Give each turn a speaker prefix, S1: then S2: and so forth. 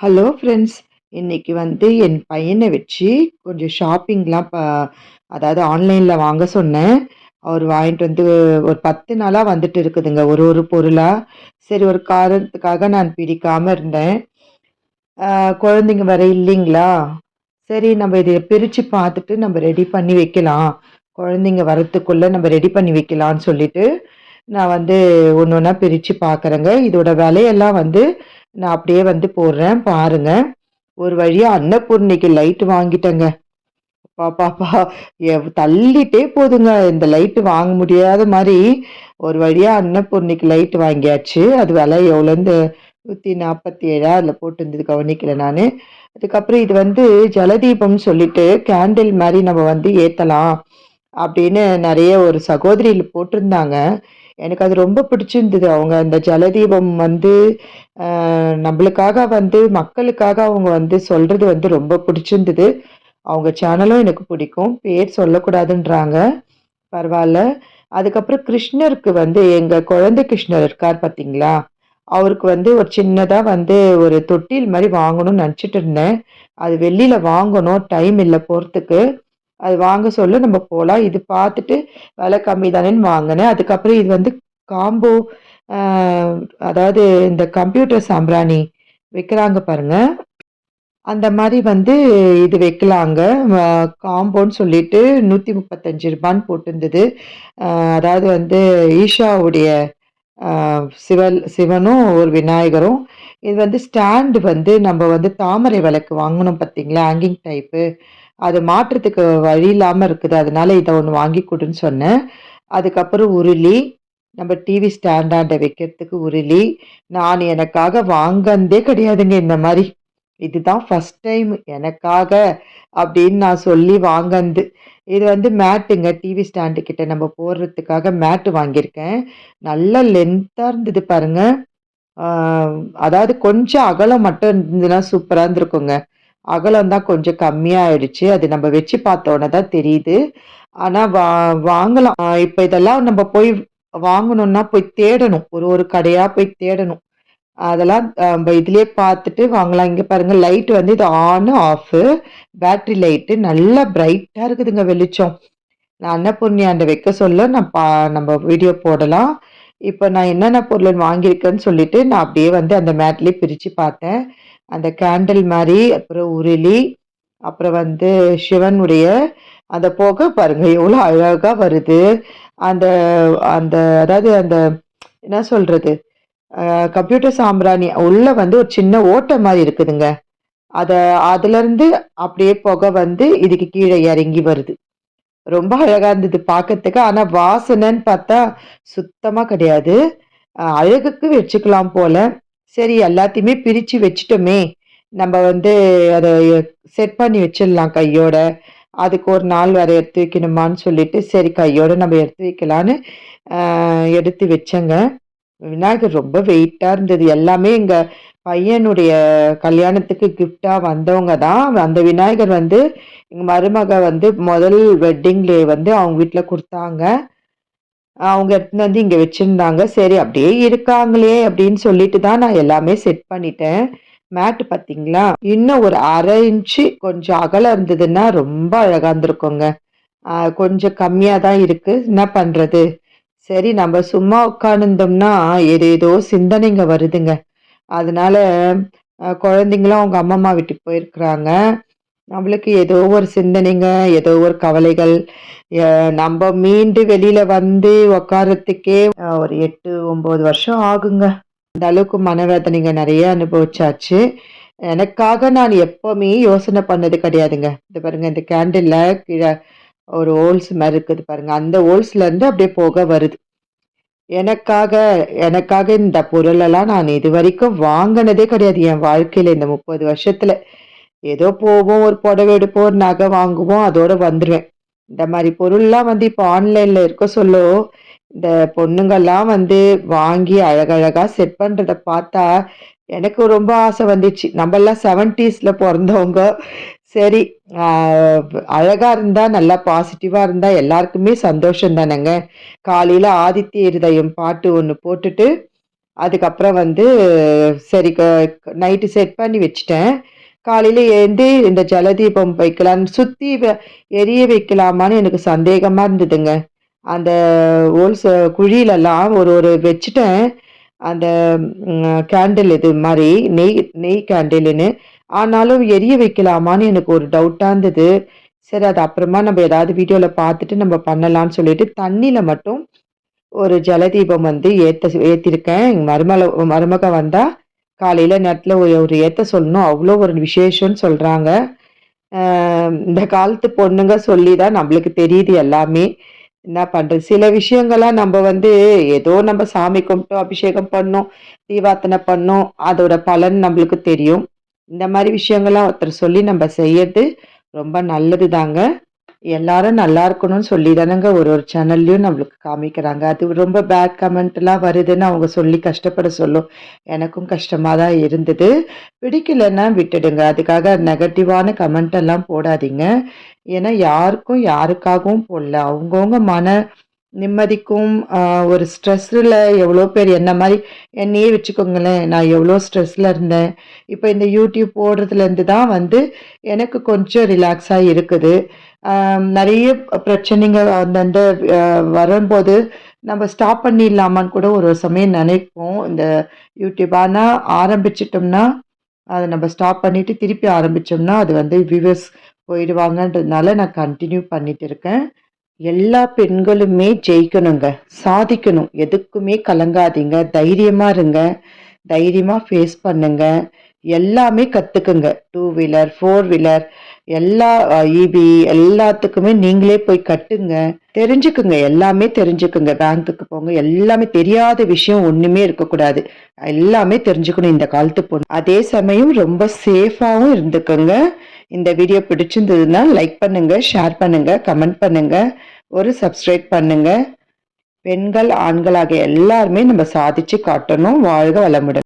S1: Hello friends இன்றைக்கி வந்து என் பையனை வச்சு கொஞ்சம் ஷாப்பிங்லாம் ப அதாவது ஆன்லைனில் வாங்க சொன்னேன். அவர் வாங்கிட்டு வந்து ஒரு பத்து நாளாக வந்துட்டு இருக்குதுங்க ஒரு ஒரு பொருளாக சரி ஒரு காரணத்துக்காக நான் பிடிக்காமல் இருந்தேன். குழந்தைங்க வர இல்லைங்களா? சரி நம்ம இதை பிரித்து பார்த்துட்டு நம்ம ரெடி பண்ணி வைக்கலாம். குழந்தைங்க வரத்துக்குள்ளே நம்ம ரெடி பண்ணி வைக்கலாம்னு சொல்லிட்டு நான் வந்து ஒன்று ஒன்றா பிரித்து பார்க்குறேங்க. இதோட விலையெல்லாம் வந்து நான் அப்படியே வந்து போடுறேன் பாருங்க. ஒரு வழியாக அன்னபூர்ணிக்கு லைட்டு வாங்கிட்டேங்க. பாப்பாப்பா தள்ளிட்டே போதுங்க. இந்த லைட்டு வாங்க முடியாத மாதிரி ஒரு வழியாக அன்னபூர்ணிக்கு லைட்டு வாங்கியாச்சு. அது விலை எவ்வளோந்து நூற்றி நாற்பத்தி ஏழா அதில் போட்டுருந்தது கவனிக்கல நான். அதுக்கப்புறம் இது வந்து ஜலதீபம்னு சொல்லிட்டு கேண்டில் மாதிரி நம்ம வந்து ஏற்றலாம் அப்படின்னு நிறைய ஒரு சகோதரியில் போட்டிருந்தாங்க. எனக்கு அது ரொம்ப பிடிச்சிருந்தது. அவங்க அந்த ஜலதீபம் வந்து நம்மளுக்காக வந்து மக்களுக்காக அவங்க வந்து சொல்றது வந்து ரொம்ப பிடிச்சிருந்தது. அவங்க சேனலும் எனக்கு பிடிக்கும். பேர் சொல்லக்கூடாதுன்றாங்க. பரவாயில்ல. அதுக்கப்புறம் கிருஷ்ணருக்கு வந்து எங்கள் குழந்தை கிருஷ்ணர் இருக்கார் பார்த்தீங்களா? அவருக்கு வந்து ஒரு சின்னதாக வந்து ஒரு தொட்டில் மாதிரி வாங்கணும்னு நினச்சிட்டு இருந்தேன். அது வெளியில் வாங்கணும். டைம் இல்லை போகிறதுக்கு அது வாங்க சொல்ல நம்ம போகலாம் இது பார்த்துட்டு விலை கம்மி தானேன்னு வாங்கினேன். அதுக்கப்புறம் இது வந்து காம்போ அதாவது இந்த கம்ப்யூட்டர் சாம்பிராணி வைக்கிறாங்க பாருங்க. அந்த மாதிரி வந்து இது வைக்கலாங்க. காம்போன்னு சொல்லிட்டு நூற்றி முப்பத்தஞ்சு ரூபான்னு போட்டிருந்தது. அதாவது வந்து ஈஷாவுடைய சிவல் சிவனும் ஒரு விநாயகரும். இது வந்து ஸ்டாண்டு வந்து நம்ம வந்து தாமரை விளக்கு வாங்கணும் பார்த்தீங்களா? ஹேங்கிங் டைப்பு அது மாற்றுறதுக்கு வழி இல்லாமல் இருக்குது. அதனால இதை ஒன்று வாங்கி கொடுன்னு சொன்னேன். அதுக்கப்புறம் உருளி நம்ம டிவி ஸ்டாண்டாண்ட வைக்கிறதுக்கு உருளி நான் எனக்காக வாங்கந்தே கிடையாதுங்க இந்த மாதிரி. இதுதான் ஃபஸ்ட் டைம் எனக்காக அப்படின்னு நான் சொல்லி வாங்கந்து இது வந்து மேட்டுங்க. டிவி ஸ்டாண்டு கிட்ட நம்ம போடுறதுக்காக மேட்டு வாங்கியிருக்கேன். நல்ல லென்த்தாக இருந்தது பாருங்க. அதாவது கொஞ்சம் அகலம் மட்டும் இருந்ததுன்னா சூப்பராக இருந்திருக்குங்க. அகலம் தான் கொஞ்சம் கம்மியாயிடுச்சு. அது நம்ம வச்சு பார்த்தோன்னே தான் தெரியுது. ஆனால் வா வாங்கலாம். இப்போ இதெல்லாம் நம்ம போய் வாங்கணும்னா போய் தேடணும். ஒரு ஒரு கடையாக போய் தேடணும். அதெல்லாம் நம்ம இதுலேயே பார்த்துட்டு வாங்கலாம். இங்கே பாருங்கள் லைட் வந்து இது ஆன் ஆஃப் பேட்ரி லைட்டு நல்லா பிரைட்டாக இருக்குதுங்க வெளிச்சம். நான் அன்னபூர்ணியாண்ட வைக்க சொல்ல நான் பா நம்ம வீடியோ போடலாம். இப்போ நான் என்னென்ன பொருள் வாங்கியிருக்கேன்னு சொல்லிட்டு நான் அப்படியே வந்து அந்த மேட்லேயே பிரித்து பார்த்தேன். அந்த கேண்டில் மாதிரி அப்புறம் உருளி அப்புறம் வந்து சிவனுடைய அந்த புகை பாருங்க எவ்வளோ அழகாக வருது. அந்த அந்த அதாவது அந்த என்ன சொல்றது கம்ப்யூட்டர் சாம்பிராணி உள்ள வந்து ஒரு சின்ன ஓட்டை மாதிரி இருக்குதுங்க. அதை அதுலேருந்து அப்படியே புகை வந்து இதுக்கு கீழே இறங்கி வருது. ரொம்ப அழகாக இருந்தது பார்க்கறதுக்கு ஆனால் வாசனைன்னு பார்த்தா சுத்தமாக கிடையாது. அழகுக்கு வச்சுக்கலாம் போல. சரி எல்லாத்தையுமே பிரித்து வச்சுட்டோமே. நம்ம வந்து அதை செட் பண்ணி வச்சிடலாம் கையோட. அதுக்கு ஒரு நாள் வேறு எடுத்து வைக்கணுமான்னு சொல்லிட்டு சரி கையோட நம்ம எடுத்து வைக்கலான்னு எடுத்து வச்சேங்க. விநாயகர் ரொம்ப வெயிட்டாக இருந்தது. எல்லாமே எங்கள் பையனுடைய கல்யாணத்துக்கு கிஃப்டாக வந்தவங்க தான். அந்த விநாயகர் வந்து எங்கள் மருமக வந்து முதல் வெட்டிங் வந்து அவங்க வீட்டில் கொடுத்தாங்க. அவங்க எடுத்துன்னு வந்து இங்கே வச்சுருந்தாங்க. சரி அப்படியே இருக்காங்களே அப்படின்னு சொல்லிட்டு தான் நான் எல்லாமே செட் பண்ணிட்டேன். மேட் பார்த்தீங்களா? இன்னும் ஒரு அரை இன்ச்சு கொஞ்சம் அகலம் இருந்ததுன்னா ரொம்ப அழகாக இருந்திருக்குங்க. கொஞ்சம் கம்மியாக தான் இருக்குது என்ன பண்ணுறது சரி நம்ம சும்மா உட்காந்துருந்தோம்னா ஏதேதோ சிந்தனைங்க வருதுங்க. அதனால குழந்தைங்களும் அவங்க அம்மா அம்மா வீட்டுக்கு போயிருக்கிறாங்க. நம்மளுக்கு ஏதோ ஒரு சிந்தனைங்க ஏதோ ஒரு கவலைகள். நம்ம மீண்டு வெளியில வந்து உக்காரத்துக்கே ஒரு எட்டு ஒன்பது வருஷம் ஆகுங்க. அந்த அளவுக்கு மனவேதனைங்க நிறைய அனுபவிச்சாச்சு. எனக்காக நான் எப்பவுமே யோசனை பண்ணது கிடையாதுங்க. இது பாருங்க இந்த கேண்டில்ல கீழே ஒரு ஹோல்ஸ் மாதிரி இருக்குது பாருங்க. அந்த ஹோல்ஸ்லேருந்து அப்படியே போக வருது. எனக்காக எனக்காக இந்த பொருளெல்லாம் நான் இது வரைக்கும் வாங்கினதே கிடையாது. என் வாழ்க்கையில இந்த முப்பது வருஷத்துல. ஏதோ போவோம் ஒரு புடவை எடுப்போம் ஒரு நகை வாங்குவோம் அதோட வந்துடுவேன் இந்த மாதிரி பொருள்லாம் வந்து இப்போ ஆன்லைனில் இருக்க சொல்லோ இந்த பொண்ணுங்கள்லாம் வந்து வாங்கி அழகழகாக செட் பண்ணுறத பார்த்தா எனக்கு ரொம்ப ஆசை வந்துச்சு. நம்ம எல்லாம் பிறந்தவங்க. சரி அழகாக இருந்தால் நல்லா பாசிட்டிவாக இருந்தால் எல்லாருக்குமே சந்தோஷம் தானேங்க. காலையில் ஆதித்ய இருதயம் பாட்டு ஒன்று போட்டுட்டு அதுக்கப்புறம் வந்து சரி நைட்டு செட் பண்ணி வச்சுட்டேன். காலையில் ஏந்தி இந்த ஜலதீபம் வைக்கலான்னு சுற்றி எரிய வைக்கலாமான்னு எனக்கு சந்தேகமாக இருந்ததுங்க. அந்த ஓல்ஸ் குழியிலெல்லாம் ஒரு ஒரு வச்சுட்டேன். அந்த கேண்டில் இது மாதிரி நெய் நெய் கேண்டில்னு ஆனாலும் எரிய வைக்கலாமான்னு எனக்கு ஒரு டவுட்டாக இருந்தது. சரி அது அப்புறமா நம்ம ஏதாவது வீடியோவில் பார்த்துட்டு நம்ம பண்ணலான்னு சொல்லிட்டு தண்ணியில் மட்டும் ஒரு ஜலதீபம் வந்து ஏற்ற ஏற்றிருக்கேன் எங்கள் மருமல மருமக வந்தால் காலையில் நேரத்தில் ஒரு ஒரு ஏற்ற சொல்லணும். அவ்வளோ ஒரு விசேஷம்னு சொல்கிறாங்க இந்த காலத்து பொண்ணுங்க சொல்லி தான் நம்மளுக்கு தெரியுது எல்லாமே. என்ன பண்ணுறது சில விஷயங்கள்லாம் நம்ம வந்து ஏதோ நம்ம சாமி கும்பிட்டோம் அபிஷேகம் பண்ணோம் தீபாத்தனை பண்ணோம் அதோட பலன் நம்மளுக்கு தெரியும். இந்த மாதிரி விஷயங்கள்லாம் ஒருத்தர் சொல்லி நம்ம செய்யறது ரொம்ப நல்லது தாங்க எல்லாரும் நல்லா இருக்கணும்னு சொல்லி தானேங்க ஒரு ஒரு சேனல்லையும் நம்மளுக்கு காமிக்கிறாங்க. அது ரொம்ப பேட் கமெண்ட்லாம் வருதுன்னு அவங்க சொல்லி கஷ்டப்பட சொல்லும். எனக்கும் கஷ்டமாக தான் இருந்தது. பிடிக்கலன்னா விட்டுடுங்க. அதுக்காக நெகட்டிவான கமெண்ட் எல்லாம் போடாதீங்க. ஏன்னா யாருக்கும் யாருக்காகவும் போடல. அவங்கவுங்க மன நிம்மதிக்கும் ஒரு ஸ்ட்ரெஸ்ஸில் எவ்வளோ பேர் என்ன மாதிரி என்னையே வச்சுக்கோங்களேன். நான் எவ்வளோ ஸ்ட்ரெஸ்ஸில் இருந்தேன். இப்போ இந்த யூடியூப் போடுறதுலேருந்து தான் வந்து எனக்கு கொஞ்சம் ரிலாக்ஸாக இருக்குது. நிறைய பிரச்சனைங்க அந்தந்த வரும்போது நம்ம ஸ்டாப் பண்ணிடலாமான்னு கூட ஒரு சமயம் நினைப்போம். இந்த யூடியூப் ஆனால் ஆரம்பிச்சிட்டோம்னா அதை நம்ம ஸ்டாப் பண்ணிவிட்டு திருப்பி ஆரம்பித்தோம்னா அது வந்து வியூவர்ஸ் போயிடுவாங்கன்றதுனால நான் கண்டினியூ பண்ணிட்டு இருக்கேன். எல்லா பெண்களுமே ஜெயிக்கணுங்க. சாதிக்கணும். எதுக்குமே கலங்காதீங்க. தைரியமாக இருங்க. தைரியமாக ஃபேஸ் பண்ணுங்கள் எல்லாமே கற்றுக்குங்க டூ வீலர் ஃபோர் வீலர் எல்லா இபி எல்லாத்துக்குமே நீங்களே போய் கட்டுங்க. தெரிஞ்சுக்குங்க எல்லாமே தெரிஞ்சுக்குங்க. பேங்க்குக்கு போங்க எல்லாமே தெரியாத விஷயம் ஒன்றுமே இருக்கக்கூடாது. எல்லாமே தெரிஞ்சுக்கணும் இந்த காலத்து பொண்ணு. அதே சமயம் ரொம்ப சேஃபாகவும் இருந்துக்குங்க. இந்த வீடியோ பிடிச்சிருந்ததுன்னா லைக் பண்ணுங்க ஷேர் பண்ணுங்க கமெண்ட் பண்ணுங்க ஒரு சப்ஸ்கிரைப் பண்ணுங்க. பெண்கள் ஆண்களாக எல்லாருமே நம்ம சாதிச்சு காட்டணும் வாழ்க வளமுடன்.